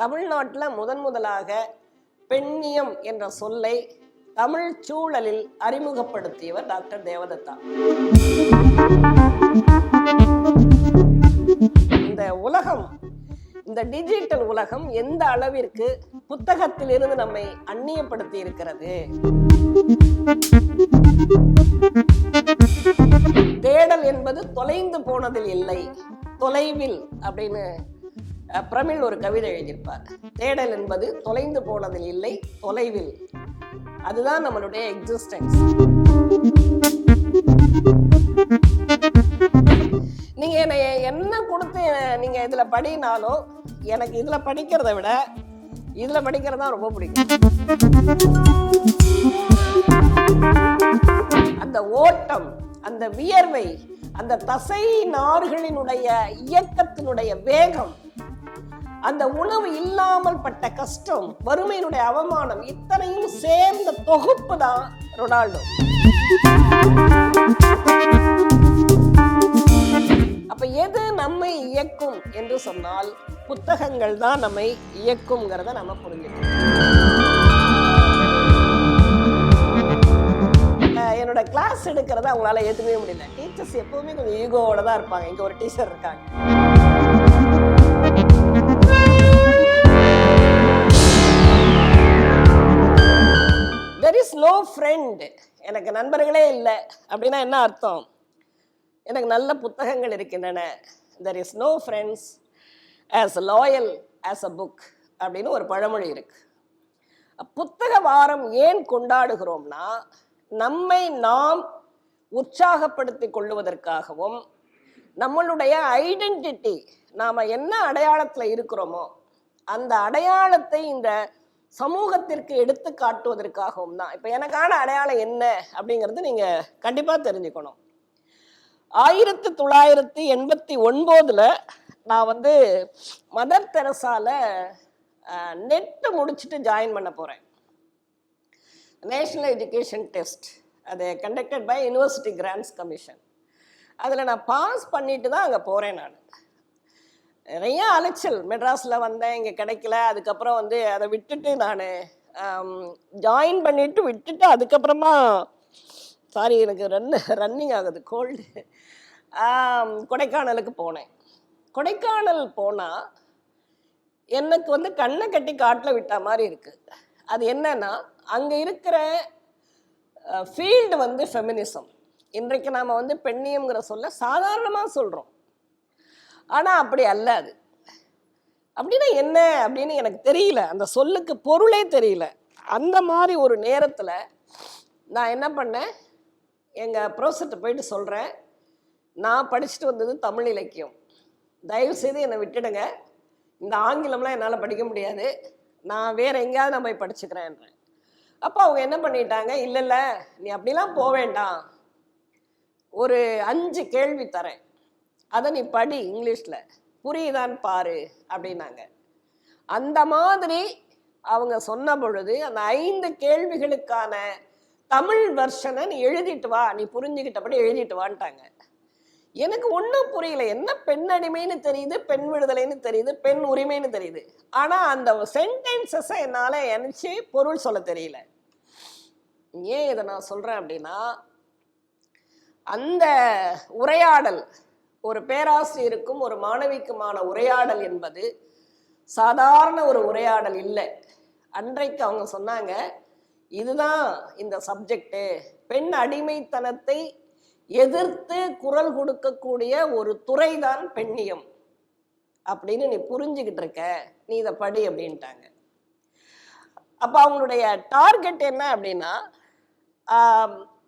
தமிழ்நாட்டில் முதன் முதலாக பெண்ணியம் என்ற சொல்லை தமிழ் சூழலில் அறிமுகப்படுத்தியவர் டாக்டர் தேவதத்தா. இந்த உலகம் இந்த டிஜிட்டல் உலகம் எந்த அளவிற்கு புத்தகத்திலிருந்து நம்மை அந்நியப்படுத்தி இருக்கிறது? தேடல் என்பது தொலைந்து போனதில் இல்லை தொலைவில் அப்படின்னு பிரமிழ் ஒரு கவிதை எழுதியிருப்பார். தேடல் என்பது தொலைந்து போனதில் இல்லை தொலைவில். அதுதான் நம்மளுடைய எக்ஸிஸ்டன்ஸ் நீங்க என்னை என்ன கொடுத்து நீங்க இதுல படினாலும் எனக்கு இதுல படிக்கிறதை விட இதுல படிக்கிறது தான் ரொம்ப பிடிக்கும். அந்த ஓட்டம் அந்த வியர்வை அந்த தசை நார்களினுடைய இயக்கத்தினுடைய வேகம் அந்த உணவு இல்லாமல் பட்ட கஷ்டம் வறுமையினுடைய அவமானம் இத்தனையும் சேர்ந்த தொகுப்பு தான் ரொனால்டோ. அப்ப எது நம்மை இயக்கும் என்று சொன்னால் புத்தகங்கள் தான் நம்மை இயக்கும்ங்கிறத நம்ம புரிஞ்சுக்கணும். என்னோட கிளாஸ் எடுக்கிறத அவங்களால ஏற்றுக்கவே முடியல. டீச்சர்ஸ் எப்பவுமே கொஞ்சம் ஈகோவோட தான் இருப்பாங்க. இங்கே ஒரு டீச்சர் இருக்காங்க. தெர் இஸ் நோ ஃப்ரெண்ட் எனக்கு நண்பர்களே இல்லை. அப்படின்னா என்ன அர்த்தம்? எனக்கு நல்ல புத்தகங்கள் இருக்கின்றன. There is no friends as a loyal as a book அப்படின்னு ஒரு பழமொழி இருக்கு. புத்தக வாரம் ஏன் கொண்டாடுகிறோம்னா நம்மை நாம் உற்சாகப்படுத்தி கொள்ளுவதற்காகவும் நம்மளுடைய ஐடென்டிட்டி நாம் என்ன அடையாளத்தில் இருக்கிறோமோ அந்த அடையாளத்தை இந்த சமூகத்திற்கு எடுத்து காட்டுவதற்காகவும் தான். இப்போ எனக்கான அடையாளம் என்ன அப்படிங்கிறது நீங்கள் கண்டிப்பாக தெரிஞ்சுக்கணும். ஆயிரத்தி தொள்ளாயிரத்தி எண்பத்தி ஒன்பதில் நான் வந்து மதர் தெரசால நெட்டு முடிச்சுட்டு ஜாயின் பண்ண போகிறேன் நேஷ்னல் எஜுகேஷன் டெஸ்ட் அது conducted by university grants commission அதில் நான் பாஸ் பண்ணிட்டு தான் அங்கே போகிறேன் நான். நிறைய அலைச்சல். மெட்ராஸில் வந்தேன் இங்கே கிடைக்கல. அதுக்கப்புறம் வந்து அதை விட்டுட்டு நான் ஜாயின் பண்ணிட்டு விட்டுட்டு அதுக்கப்புறமா சாரி எனக்கு ரன் ரன்னிங் ஆகுது கோல்டு கொடைக்கானலுக்கு போனேன். கொடைக்கானல் போனால் எனக்கு வந்து கண்ணை கட்டி காட்டில் விட்ட மாதிரி இருக்குது அது என்னன்னா அங்கே இருக்கிற ஃபீல்டு வந்து ஃபெமினிசம் இன்றைக்கு நாம் வந்து பெண்ணியம்ங்கிற சொல்ல சாதாரணமாக சொல்கிறோம் ஆனால் அப்படி அல்ல அது. அப்படின்னா என்ன அப்படின்னு எனக்கு தெரியல. அந்த சொல்லுக்கு பொருளே தெரியல. அந்த மாதிரி ஒரு நேரத்தில் நான் என்ன பண்ணேன்? எங்கள் ப்ரொஃபஸர்கிட்ட போயிட்டு சொல்கிறேன் நான் படிச்சுட்டு வந்தது தமிழ் இலக்கியம். தயவு செய்து என்னை விட்டுடுங்க. இந்த ஆங்கிலம்லாம் என்னால் படிக்க முடியாது. நான் வேற எங்கேயாவது நான் போய் படிச்சுக்கிறேன்றேன். அப்போ அவங்க என்ன பண்ணிட்டாங்க? இல்லை இல்லை நீ அப்படிலாம் போக வேண்டாம். ஒரு அஞ்சு கேள்வி தரேன். அதை நீ படி இங்கிலீஷில். புரியுதான்னு பாரு அப்படின்னாங்க. அந்த மாதிரி அவங்க சொன்ன பொழுது அந்த ஐந்து கேள்விகளுக்கான தமிழ் வெர்ஷனை நீ எழுதிட்டு வா நீ புரிஞ்சுக்கிட்டபடி எழுதிட்டு வான்ட்டாங்க. எனக்கு ஒன்றும் புரியல. என்ன பெண் அடிமைன்னு தெரியுது பெண் விடுதலைன்னு தெரியுது பெண் உரிமைன்னு தெரியுது. ஆனால் அந்த சென்டென்சஸை என்னால் நினச்சி பொருள் சொல்ல தெரியல. ஏன் இதை நான் சொல்கிறேன் அப்படின்னா அந்த உரையாடல் ஒரு பேராசிரியருக்கும் ஒரு மாணவிக்குமான உரையாடல் என்பது சாதாரண ஒரு உரையாடல் இல்லை. அன்றைக்கு அவங்க சொன்னாங்க இதுதான் இந்த சப்ஜெக்டு பெண் அடிமைத்தனத்தை எதிர்த்து குரல் கொடுக்கக்கூடிய ஒரு துறைதான் பெண்ணியம். அப்படின்னு நீ புரிஞ்சுக்கிட்டு இருக்க நீ இதை படி அப்படின்ட்டாங்க. அப்போ அவங்களுடைய டார்கெட் என்ன அப்படின்னா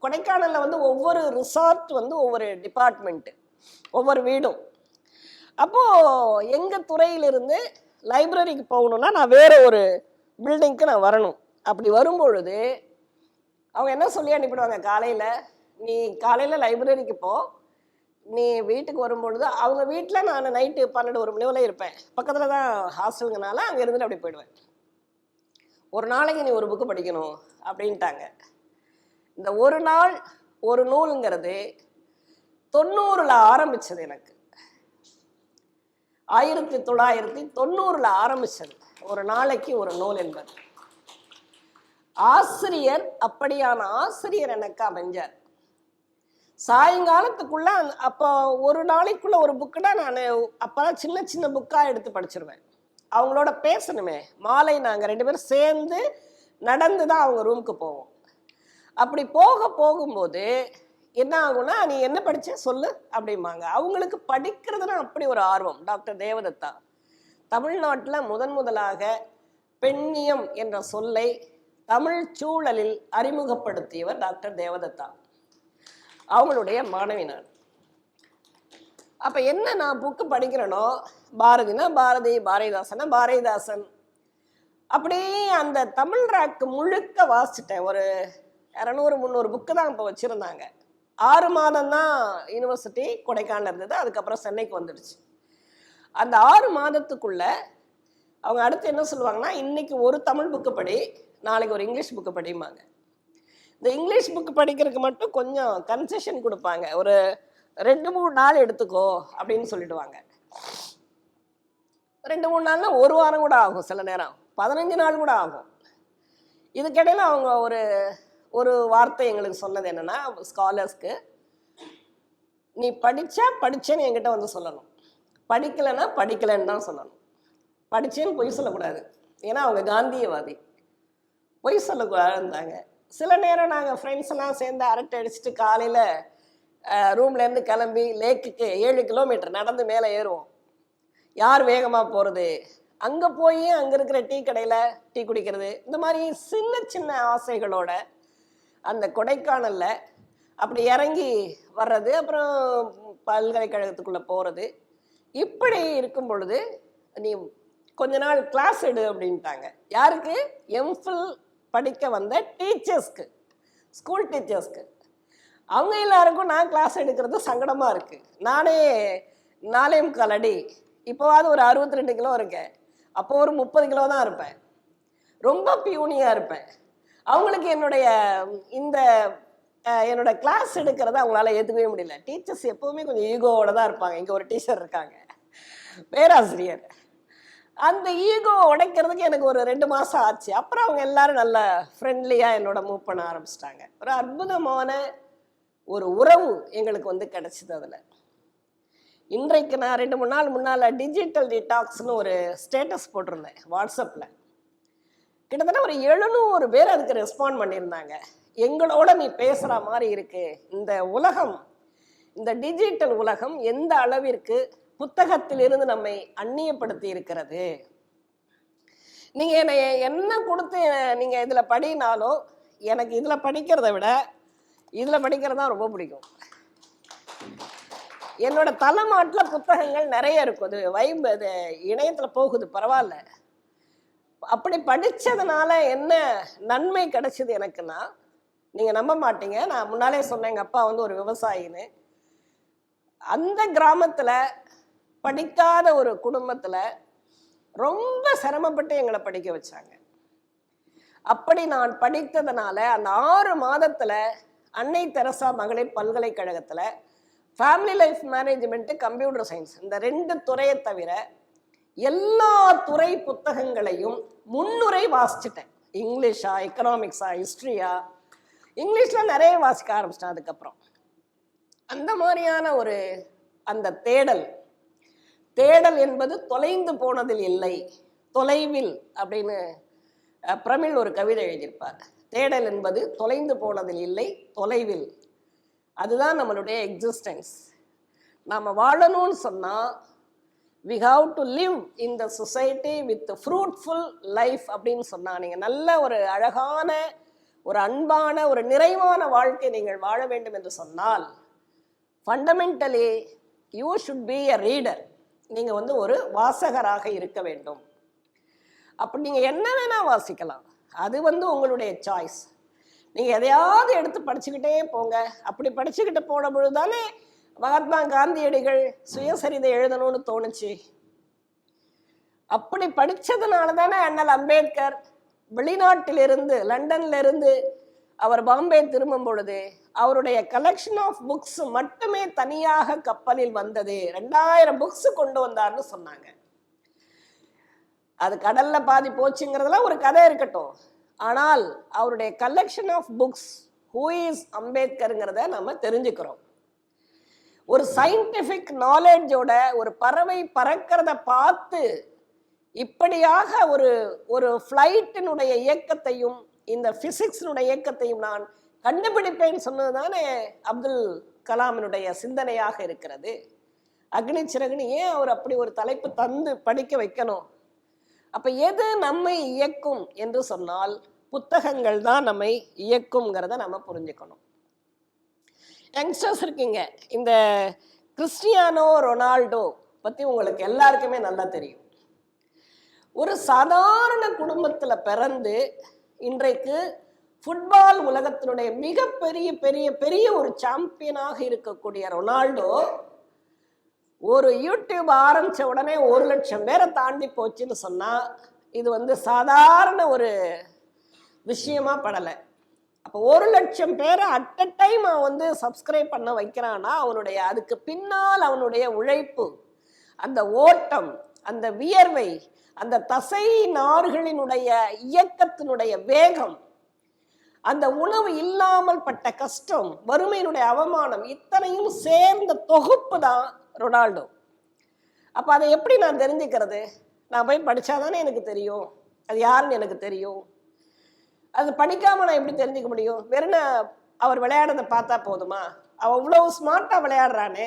கொடைக்கானலில் வந்து ஒவ்வொரு ரிசார்ட் வந்து ஒவ்வொரு டிபார்ட்மெண்ட்டு ஒவ்வொரு வீடும். அப்போது எங்கள் துறையிலிருந்து லைப்ரரிக்கு போகணுன்னா நான் வேறு ஒரு பில்டிங்க்கு நான் வரணும். அப்படி வரும்பொழுது அவங்க என்ன சொல்லி அனுப்பிடுவாங்க? காலையில் நீ காலையில் லைப்ரரிக்கு போ. நீ வீட்டுக்கு வரும்பொழுது அவங்க வீட்டில் நான் நைட்டு பன்னெண்டு ஒரு மணி வரை இருப்பேன். பக்கத்தில் தான் ஹாஸ்டலுங்கனால அங்கே இருந்துட்டு அப்படி போயிடுவேன். ஒரு நாளைக்கு நீ ஒரு புக்கு படிக்கணும் அப்படின்ட்டாங்க. இந்த ஒரு நாள் ஒரு நூலுங்கிறது தொண்ணூறுல ஆரம்பித்தது எனக்கு. ஆயிரத்தி தொள்ளாயிரத்தி தொண்ணூறில் ஆரம்பிச்சது. ஒரு நாளைக்கு ஒரு நூல் என்பது. ஆசிரியர் அப்படியான ஆசிரியர் எனக்கு அமைஞ்சார். சாயங்காலத்துக்குள்ள அந் அப்போ ஒரு நாளைக்குள்ள ஒரு புக்குனா நான் அப்பதான் சின்ன சின்ன புக்காக எடுத்து படிச்சிருவேன். அவங்களோட பேசணுமே. மாலை நாங்கள் ரெண்டு பேரும் சேர்ந்து நடந்து தான் அவங்க ரூமுக்கு போவோம். அப்படி போக போகும்போது என்ன ஆகும்னா நீ என்ன படிச்ச சொல்லு அப்படிம்பாங்க. அவங்களுக்கு படிக்கிறதுனா அப்படி ஒரு ஆர்வம். டாக்டர் தேவதத்தா தமிழ்நாட்டில் முதன் முதலாக பெண்ணியம் என்ற சொல்லை தமிழ் சூழலில் அறிமுகப்படுத்தியவர் டாக்டர் தேவதத்தா. அவங்களுடைய மாணவி நான் அப்ப என்ன நான் புக்கு படிக்கிறேனோ பாரதினா பாரதி பாரதிதாசனா பாரதிதாசன். அப்படியே அந்த தமிழ் ராக்கு முழுக்க வாசிச்சிட்டேன் ஒரு இரநூறு முந்நூறு புக்கு தான் இப்போ வச்சுருந்தாங்க. ஆறு மாதம் தான் யூனிவர்சிட்டி கொடைக்கானல் இருந்தது. அதுக்கப்புறம் சென்னைக்கு வந்துடுச்சு. அந்த ஆறு மாதத்துக்குள்ள அவங்க அடுத்து என்ன சொல்லுவாங்கன்னா இன்னைக்கு ஒரு தமிழ் புக்கு படி நாளைக்கு ஒரு இங்கிலீஷ் புக்கு படிம்பாங்க. இந்த இங்கிலீஷ் புக்கு படிக்கிறதுக்கு மட்டும் கொஞ்சம் கன்செஷன் கொடுப்பாங்க. ஒரு ரெண்டு மூணு நாள் எடுத்துக்கோ அப்படின்னு சொல்லிடுவாங்க. ரெண்டு மூணு நாள்னா ஒரு வாரம் கூட ஆகும். சில நேரம் பதினஞ்சு நாள் கூட ஆகும். இதுக்கிடையில் அவங்க ஒரு ஒரு வார்த்தை எங்களுக்கு சொன்னது என்னென்னா ஸ்காலர்ஸ்க்கு நீ படித்தா படித்தேன்னு என்கிட்ட வந்து சொல்லணும். படிக்கலைன்னா படிக்கலைன்னு தான் சொல்லணும். படித்தேன்னு பொய் சொல்லக்கூடாது. ஏன்னா அவங்க காந்தியவாதி. பொய் சொல்லக்கூடாதுந்தாங்க சில நேரம் நாங்கள் ஃப்ரெண்ட்ஸ் எல்லாம் சேர்ந்து அரட்டை அடிச்சுட்டு காலையில் ரூம்லேருந்து கிளம்பி லேக்குக்கு ஏழு கிலோமீட்டர் நடந்து மேலே ஏறுவோம். யார் வேகமாக போகிறது அங்கே போய் அங்கே இருக்கிற டீ கடையில் டீ குடிக்கிறது. இந்த மாதிரி சின்ன சின்ன ஆசைகளோட அந்த கொடைக்கானலில் அப்படி இறங்கி வர்றது அப்புறம் பல்கலைக்கழகத்துக்குள்ளே போகிறது இப்படி இருக்கும் பொழுது நீ கொஞ்ச நாள் கிளாஸ் எடு அப்படின்ட்டாங்க. யாருக்கு? எம்ஃபில் படிக்க வந்த டீச்சர்ஸ்க்கு ஸ்கூல் டீச்சர்ஸ்க்கு அவங்க எல்லாருக்கும் நான் கிளாஸ் எடுக்கிறது சங்கடமாக இருக்குது நானே நாலே முக்கால் அடி இப்போவாது ஒரு அறுபத்தி ரெண்டு கிலோ இருக்கேன். அப்போ ஒரு முப்பது கிலோ தான் இருப்பேன். ரொம்ப பியூனியாக இருப்பேன். அவங்களுக்கு என்னுடைய இந்த என்னோட கிளாஸ் எடுக்கிறத அவங்களால ஏற்றுக்கவே முடியல. டீச்சர்ஸ் எப்போவுமே கொஞ்சம் ஈகோவோட தான் இருப்பாங்க. இங்கே ஒரு டீச்சர் இருக்காங்க. பேராசிரியர். அந்த ஈகோ உடைக்கிறதுக்கு எனக்கு ஒரு ரெண்டு மாதம் ஆச்சு. அப்புறம் அவங்க எல்லாரும் நல்ல ஃப்ரெண்ட்லியாக என்னோட மூவ் பண்ண ஆரம்பிச்சிட்டாங்க. ஒரு அற்புதமான ஒரு உறவு எங்களுக்கு வந்து கிடைச்சிது அதில். இன்றைக்கு நான் ரெண்டு மூணு நாள் முன்னால் டிஜிட்டல் டிடாக்ஸ்னு ஒரு ஸ்டேட்டஸ் போட்டிருந்தேன். வாட்ஸ்அப்பில் கிட்டத்தட்ட ஒரு எழுநூறு பேர் அதுக்கு ரெஸ்பாண்ட் பண்ணியிருந்தாங்க. எங்களோட நீ பேசுகிற மாதிரி இருக்கு. இந்த உலகம் இந்த டிஜிட்டல் உலகம் எந்த அளவிற்கு புத்தகத்திலிருந்து நம்மை அந்நியப்படுத்தி இருக்கிறது? நீங்கள் என்னை என்ன கொடுத்து நீங்கள் இதில் படினாலும் எனக்கு இதில் படிக்கிறத விட இதில் படிக்கிறது தான் ரொம்ப பிடிக்கும். என்னோட தலைமாட்டில் புத்தகங்கள் நிறைய இருக்கும். அது வைப் அது இணையத்தில் போகுது பரவாயில்ல. அப்படி படித்ததுனால என்ன நன்மை கிடைச்சது எனக்குன்னா நீங்கள் நம்ப மாட்டீங்க. நான் முன்னாலே சொன்னேன் எங்கள் அப்பா வந்து ஒரு விவசாயின்னு. அந்த கிராமத்தில் படிக்காத ஒரு குடும்பத்தில் ரொம்ப சிரமப்பட்டு எங்களை படிக்க வச்சாங்க. அப்படி நான் படித்ததுனால அந்த ஆறு மாதத்தில் அன்னை தெரசா மகளிர் பல்கலைக்கழகத்தில் family life management computer science இந்த ரெண்டு துறையை தவிர எல்லா துறை புத்தகங்களையும் முன்னுரை வாசிச்சிட்டேன். இங்கிலீஷா எக்கனாமிக்ஸா ஹிஸ்ட்ரியா இங்கிலீஷில் நிறைய வாசிக்க ஆரம்பிச்சிட்டேன் அதுக்கப்புறம். அந்த மாதிரியான ஒரு அந்த தேடல். தேடல் என்பது தொலைந்து போனதில் இல்லை. தொலைவில் அப்படின்னு பிரமிழ் ஒரு கவிதை எழுதியிருப்பார். தேடல் என்பது தொலைந்து போனதில் இல்லை தொலைவில். அதுதான் நம்மளுடைய எக்ஸிஸ்டன்ஸ் நாம் வாழணும்னு சொன்னால் we have to live in the society with fruitful life அப்படின்னு சொன்னா நீங்கள் நல்ல ஒரு அழகான ஒரு அன்பான ஒரு நிறைவான வாழ்க்கை நீங்கள் வாழ வேண்டும் என்று சொன்னால் fundamentally you should be a reader நீங்கள் வந்து ஒரு வாசகராக இருக்க வேண்டும். அப்படி நீங்கள் என்ன வேணால் வாசிக்கலாம். அது வந்து உங்களுடைய சாய்ஸ் நீங்கள் எதையாவது எடுத்து படிச்சுக்கிட்டே போங்க. அப்படி படிச்சுக்கிட்டு போன பொழுது தானே மகாத்மா காந்தியடிகள் சுயசரிதை எழுதணும்னு தோணுச்சு. அப்படி படித்ததுனால தானே அண்ணல் அம்பேத்கர் வெளிநாட்டிலிருந்து லண்டன்ல இருந்து அவர் பாம்பே திரும்பும் பொழுது அவருடைய கலெக்ஷன் ஆஃப் புக்ஸ் மட்டுமே தனியாக கப்பலில் வந்தது. ரெண்டாயிரம் புக்ஸ் கொண்டு வந்தார்னு சொன்னாங்க. அது கடல்ல பாதி போச்சுங்கிறதுலாம் ஒரு கதை இருக்கட்டும். ஆனால் அவருடைய collection of books who is அம்பேத்கருங்கிறத நம்ம தெரிஞ்சுக்கிறோம். ஒரு சயின்டிஃபிக் நாலேஜோட ஒரு பறவை பறக்கிறத பார்த்து இப்படியாக ஒரு ஒரு ஃப்ளைட்டினுடைய இயக்கத்தையும் இந்த ஃபிசிக்ஸினுடைய இயக்கத்தையும் நான் கண்டுபிடிப்பேன்னு சொன்னது தானே அப்துல் கலாமினுடைய சிந்தனையாக இருக்கிறது. அக்னி சிறகுனி ஏன் அவர் அப்படி ஒரு தலைப்பு தந்து படிக்க வைக்கணும்? அப்போ எது நம்மை இயக்கும் என்று சொன்னால் புத்தகங்கள் தான் நம்மை இயக்குங்கிறத நம்ம புரிஞ்சுக்கணும். யங்ஸ்டர்ஸ் இருக்கீங்க. இந்த கிறிஸ்டியானோ ரொனால்டோ பற்றி உங்களுக்கு எல்லாருக்குமே நல்லா தெரியும். ஒரு சாதாரண குடும்பத்தில் பிறந்து இன்றைக்கு ஃபுட்பால் உலகத்தினுடைய மிகப்பெரிய பெரிய பெரிய ஒரு சாம்பியனாக இருக்கக்கூடிய ரொனால்டோ ஒரு யூடியூப் ஆரம்பித்த உடனே ஒரு லட்சம் பேரை தாண்டி போச்சுன்னு சொன்னால் இது வந்து சாதாரண ஒரு விஷயமா படலை. அப்போ ஒரு லட்சம் பேரை அட் அ டைம் அவன் வந்து சப்ஸ்கிரைப் பண்ண வைக்கிறான்னா அவனுடைய அதுக்கு பின்னால் அவனுடைய உழைப்பு அந்த ஓட்டம் அந்த வியர்வை அந்த தசை நார்களினுடைய இயக்கத்தினுடைய வேகம் அந்த உணவு இல்லாமல் பட்ட கஷ்டம் வறுமையினுடைய அவமானம் இத்தனையும் சேர்ந்த தொகுப்பு தான் ரொனால்டோ. அப்போ அதை எப்படி நான் தெரிஞ்சுக்கிறது? நான் போய் படித்தாதானே எனக்கு தெரியும்? அது யாருன்னு எனக்கு தெரியும்? அது படிக்காமல் நான் எப்படி தெரிஞ்சுக்க முடியும்? வெறும் அவர் விளையாடுறதை பார்த்தா போதுமா? அவன் இவ்வளோ ஸ்மார்ட்டாக விளையாடுறானே.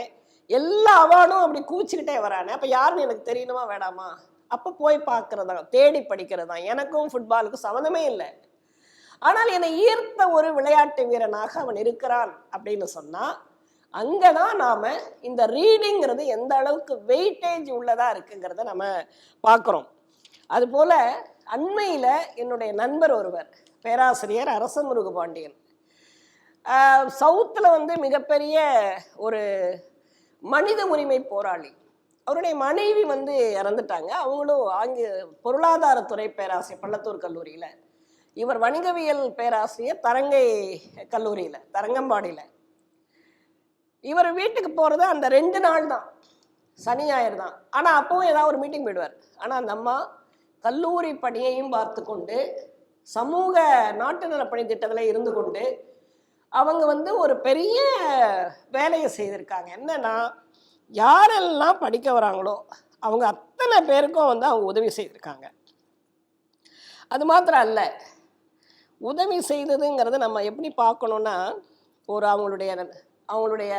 எல்லா அவார்டும் அப்படி கூச்சிக்கிட்டே வரானே. அப்போ யாருன்னு எனக்கு தெரியணுமா? வேணாமா? அப்போ போய் பார்க்கறதா தேடி படிக்கிறது தான். எனக்கும் ஃபுட்பாலுக்கும் சம்மந்தமே இல்லை. ஆனால் என்னை ஈர்த்த ஒரு விளையாட்டு வீரனாக அவன் இருக்கிறான் அப்படின்னு சொன்னால் அங்கே தான் நாம் இந்த ரீடிங்கிறது எந்த அளவுக்கு வெயிட்டேஜ் உள்ளதாக இருக்குங்கிறத நம்ம பார்க்குறோம். அதுபோல் அண்மையில் என்னுடைய நண்பர் ஒருவர். பேராசிரியர் அரசமுருக பாண்டியன். சவுத்தில் வந்து மிகப்பெரிய ஒரு மனித உரிமை போராளி. அவருடைய மனைவி வந்து இறந்துட்டாங்க. அவங்களும் ஆங்கில பொருளாதாரத்துறை பேராசிரியர் பள்ளத்தூர் கல்லூரியில். இவர் வணிகவியல் பேராசிரியர் தரங்கை கல்லூரியில் தரங்கம்பாடியில். இவர் வீட்டுக்கு போகிறது அந்த ரெண்டு நாள் தான். சனி ஞாயிறு தான். ஆனால் அப்பவும் ஏதாவது ஒரு மீட்டிங் போயிடுவார். ஆனால் அந்த அம்மா கல்லூரி பணியையும் பார்த்து கொண்டு சமூக நாட்டு நலப்பணி திட்டத்தில் இருந்து கொண்டு அவங்க வந்து ஒரு பெரிய வேலையை செய்திருக்காங்க. என்னன்னா யாரெல்லாம் படிக்க வராங்களோ அவங்க அத்தனை பேருக்கும் வந்து அவங்க உதவி செய்திருக்காங்க. அது மாத்திரம் அல்ல உதவி செய்ததுங்கிறத நம்ம எப்படி பார்க்கணுன்னா ஒரு அவங்களுடைய அவங்களுடைய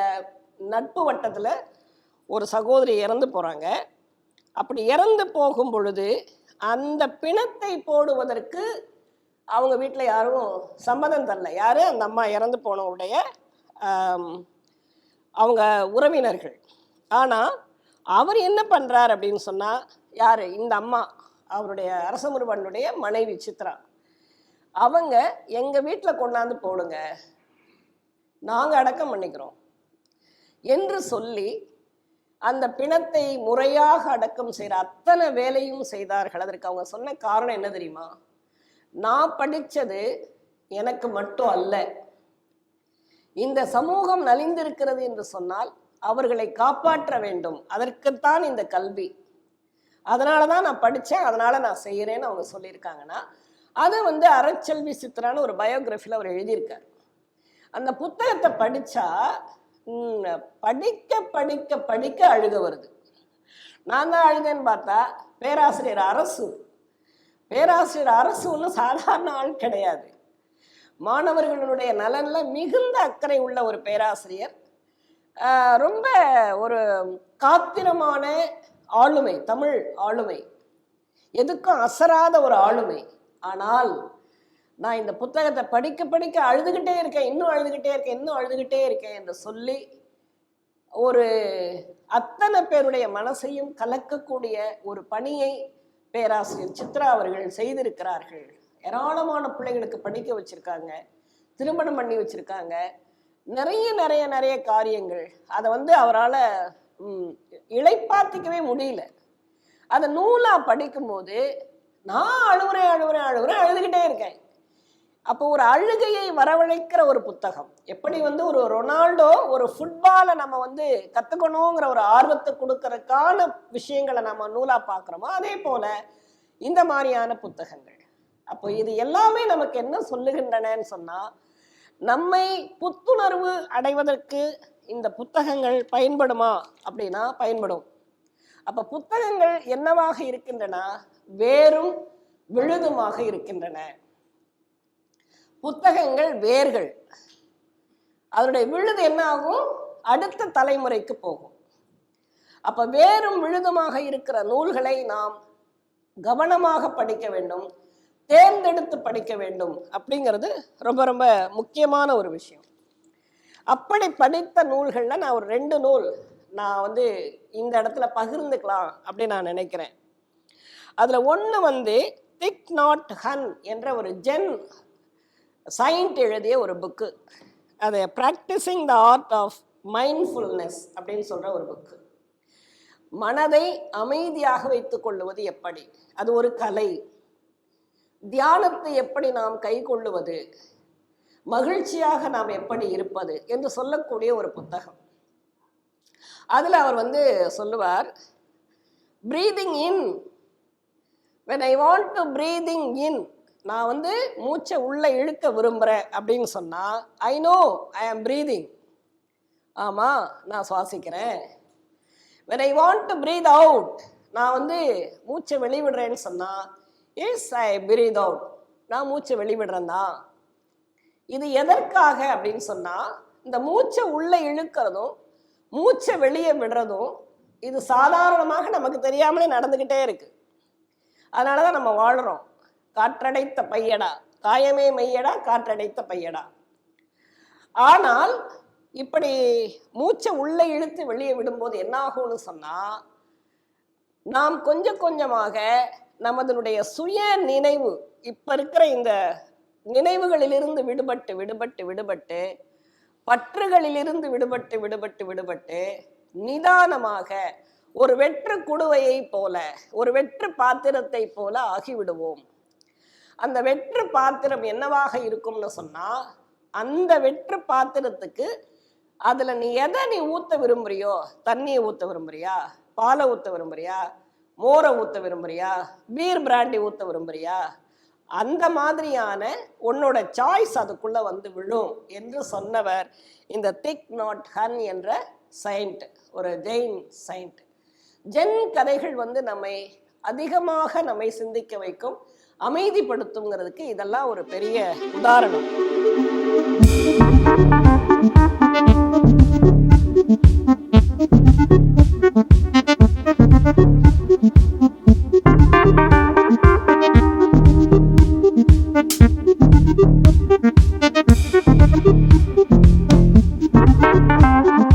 நட்பு வட்டத்தில் ஒரு சகோதரி இறந்து போகிறாங்க அப்படி இறந்து போகும் பொழுது அந்த பிணத்தை போடுவதற்கு அவங்க வீட்டில் யாரும் சம்மதம் தரல. யார்? அந்த அம்மா இறந்து போனவருடைய அவங்க உறவினர்கள். ஆனால் அவர் என்ன பண்ணுறார் அப்படின்னு சொன்னால் யார்? இந்த அம்மா அவருடைய அரசமுருவனுடைய மனைவி சித்ரா. அவங்க எங்கள் வீட்டில் கொண்டாந்து போடுங்க. நாங்கள் அடக்கம் பண்ணிக்கிறோம். என்று சொல்லி அந்த பிணத்தை முறையாக அடக்கம் செய்கிற அத்தனை வேலையும் செய்தார்கள். அதற்கு அவங்க சொன்ன காரணம் என்ன தெரியுமா? நான் படித்தது எனக்கு மட்டும் அல்ல. இந்த சமூகம் நலிந்திருக்கிறது என்று சொன்னால் அவர்களை காப்பாற்ற வேண்டும். அதற்குத்தான் இந்த கல்வி. அதனால தான் நான் படித்தேன் அதனால நான் செய்கிறேன்னு அவங்க சொல்லியிருக்காங்கன்னா அதை வந்து அறச்செல்வி சித்ரான்னு ஒரு பயோகிராஃபியில் அவர் எழுதியிருக்கார். அந்த புத்தகத்தை படித்தா படிக்க படிக்க படிக்க அழுக வருது. நான் தான் அழுதேன்னு பார்த்தா பேராசிரியர் அரசு பேராசிரியர் அரசு ஒன்றும் சாதாரண ஆள் கிடையாது. மாணவர்களுடைய நலனில் மிகுந்த அக்கறை உள்ள ஒரு பேராசிரியர். ரொம்ப ஒரு காத்திரமான ஆளுமை தமிழ் ஆளுமை. எதுக்கும் அசராத ஒரு ஆளுமை. ஆனால் நான் இந்த புத்தகத்தை படிக்க படிக்க அழுதுகிட்டே இருக்கேன் இன்னும் அழுதுகிட்டே இருக்கேன் இன்னும் அழுதுகிட்டே இருக்கேன் என்று சொல்லி ஒரு அத்தனை பேருடைய மனசையும் கலக்கக்கூடிய ஒரு பணியை பேராசிரியர் சித்ரா அவர்கள் செய்திருக்கிறார்கள். ஏராளமான பிள்ளைகளுக்கு படிக்க வச்சிருக்காங்க. திருமணம் பண்ணி வச்சிருக்காங்க. நிறைய நிறைய நிறைய காரியங்கள். அதை வந்து அவரால் இழைப்பாத்திக்கவே முடியல. அதை நூலாக படிக்கும்போது நான் அழுவுறேன் அழுவுறேன் அழுவுறேன் அழுதுகிட்டே இருக்கேன். அப்போ ஒரு அழுகையை வரவழைக்கிற ஒரு புத்தகம். எப்படி வந்து ஒரு ரொனால்டோ ஒரு ஃபுட்பாலை நம்ம வந்து கற்றுக்கணுங்கிற ஒரு ஆர்வத்தை கொடுக்கறதுக்கான விஷயங்களை நம்ம நூலாக பார்க்குறோமோ அதே போல் இந்த மாதிரியான புத்தகங்கள். அப்போ இது எல்லாமே நமக்கு என்ன சொல்லுகின்றனன்னு சொன்னால் நம்மை புத்துணர்வு அடைவதற்கு இந்த புத்தகங்கள் பயன்படுமா அப்படின்னா பயன்படும். அப்போ புத்தகங்கள் என்னவாக இருக்கின்றன? வேறும் விழுதுமாக இருக்கின்றன. புத்தகங்கள் வேர்கள். அதனுடைய விழுது என்ன ஆகும் அடுத்த தலைமுறைக்கு போகும். அப்ப வேறும் விழுதுமாக இருக்கிற நூல்களை நாம் கவனமாக படிக்க வேண்டும் தேர்ந்தெடுத்து படிக்க வேண்டும் அப்படிங்கிறது ரொம்ப ரொம்ப முக்கியமான ஒரு விஷயம். அப்படி படித்த நூல்களில் நான் ஒரு ரெண்டு நூல் நான் வந்து இந்த இடத்துல பகிர்ந்துக்கலாம் அப்படின்னு நான் நினைக்கிறேன். அதில் ஒன்று வந்து திக் நாட் ஹன் என்ற ஒரு ஜென் சயின்ட் எழுதிய ஒரு புக்கு அது practising the art of mindfulness அப்படின்னு சொல்கிற ஒரு புக்கு மனதை அமைதியாக வைத்து கொள்ளுவது எப்படி? அது ஒரு கலை. தியானத்தை எப்படி நாம் கை கொள்ளுவது? மகிழ்ச்சியாக நாம் எப்படி இருப்பது? என்று சொல்லக்கூடிய ஒரு புத்தகம். அதில் அவர் வந்து சொல்லுவார் breathing in when I want to breathing in நான் வந்து மூச்சை உள்ளே இழுக்க விரும்புகிறேன் அப்படின்னு சொன்னால் ஐ நோ ஐ ஆம் ப்ரீதிங் ஆமாம் நான் சுவாசிக்கிறேன். When I want to breathe out நான் வந்து மூச்சை வெளிவிடுறேன்னு சொன்னால் எஸ் ஐ ப்ரீத் அவுட் நான் மூச்சை வெளிவிடுறேன் தான். இது எதற்காக அப்படின்னு சொன்னால் இந்த மூச்சை உள்ளே இழுக்கிறதும் மூச்சை வெளியே விடுறதும் இது சாதாரணமாக நமக்கு தெரியாமலே நடந்துக்கிட்டே இருக்குது அதனால தான் நம்ம வாழ்கிறோம் காற்றடைத்த பையடா காயமே மையடா காற்றடைத்த பையடா ஆனால் இப்படி மூச்சை உள்ளே இழுத்து வெளியே விடும்போது என்ன ஆகும்னு சொன்னால் நாம் கொஞ்சம் கொஞ்சமாக நமதனுடைய சுய நினைவு இப்போ இருக்கிற இந்த நினைவுகளிலிருந்து விடுபட்டு விடுபட்டு விடுபட்டு பற்றுகளிலிருந்து விடுபட்டு விடுபட்டு விடுபட்டு நிதானமாக ஒரு வெற்று குடுவையை போல ஒரு வெற்று பாத்திரத்தை போல ஆகிவிடுவோம். அந்த வெற்று பாத்திரம் என்னவாக இருக்கும்னு சொன்னால் அந்த வெற்று பாத்திரத்துக்கு அதில் நீ எதை நீ ஊற்ற விரும்புறியோ தண்ணியை ஊற்ற விரும்புறியா பாலை ஊற்ற விரும்புறியா மோரை ஊற்ற விரும்புறியா பீர் பிராண்டி ஊற்ற விரும்புறியா அந்த மாதிரியான உன்னோட சாய்ஸ் அதுக்குள்ளே வந்து விழும் என்று சொன்னவர் இந்த திக் நாட் ஹன் என்ற சயின்ட் ஒரு ஜெயின் சயின்ட் ஜென் கதைகள் வந்து நம்மை அதிகமாக நம்மை சிந்திக்க வைக்கும் அமைதிப்படுத்துங்கிறதுக்கு இதெல்லாம் ஒரு பெரிய உதாரணம்.